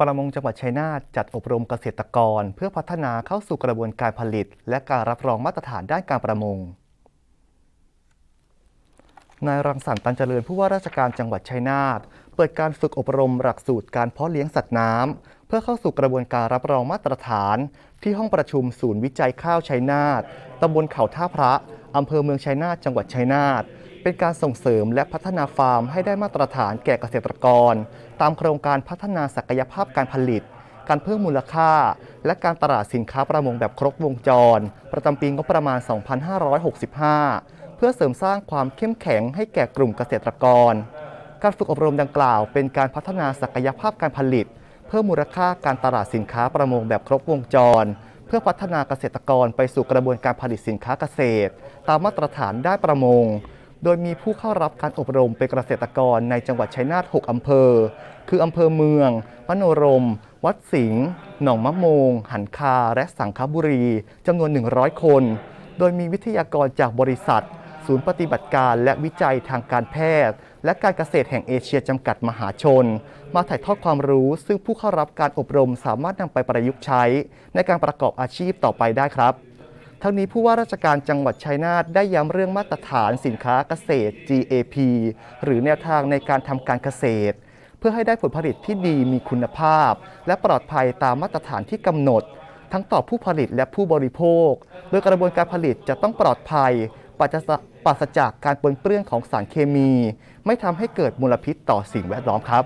ประมงจังหวัดชัยนาทจัดอบรมเกษตรกร เพื่อพัฒนาเข้าสู่กระบวนการผลิต และการรับรองมาตรฐานด้านการประมง นายรังสรรค์ตันเจริญผู้ว่าราชการจังหวัดชัยนาทเปิดการฝึกอบรมหลักสูตรการเพาะเลี้ยงสัตว์น้ำ เพื่อเข้าสู่กระบวนการรับรองมาตรฐาน ที่ห้องประชุมศูนย์วิจัยข้าวชัยนาทตำบลเขาท่าพระอำเภอเมืองชัยนาทจังหวัดชัยนาทเป็นการส่งเสริมและพัฒนาฟาร์มให้ได้มาตรฐานแก่เกษตรกร ตามโครงการพัฒนาศักยภาพการผลิต การเพิ่มมูลค่า และการตลาดสินค้าประมงแบบครบวงจร ประจำปีงบประมาณ 2565 เพื่อเสริมสร้างความเข้มแข็งให้แก่กลุ่มเกษตรกร การฝึกอบรมดังกล่าว เป็นการพัฒนาศักยภาพการผลิต เพิ่มมูลค่าการตลาดสินค้าประมงแบบครบวงจร เพื่อพัฒนาเกษตรกรไปสู่กระบวนการผลิตสินค้าเกษตร ตามมาตรฐานด้านประมง โดยมีผู้เข้ารับการอบรมเป็นเกษตรกรในจังหวัดชัยนาท 6 อำเภอ คืออำเภอเมืองมโนรม วัดสิงห์หนองมะโมง หันคา และสังขบุรีจำนวน 100 คน โดยมีวิทยากรจากบริษัท ศูนย์ปฏิบัติการและวิจัยทางการแพทย์ และการเกษตรแห่งเอเชียจำกัดมหาชน มาถ่ายทอดความรู้ซึ่งผู้เข้ารับการอบรมสามารถนำไปประยุกต์ใช้ ในการประกอบอาชีพต่อไปได้ครับทั้งนี้ผู้ว่าราชการจังหวัดชัยนาทได้ย้ำเรื่องมาตรฐานสินค้าเกษตร GAP หรือแนวทางในการทำการเกษตร เพื่อให้ได้ผลผลิตที่ดีมีคุณภาพ และปลอดภัยตามมาตรฐานที่กำหนด ทั้งต่อผู้ผลิตและผู้บริโภค โดยกระบวนการผลิตจะต้องปลอดภัยปราศจาก ปราศจากการปนเปื้อนของสารเคมี ไม่ทำให้เกิดมลพิษต่อสิ่งแวดล้อมครับ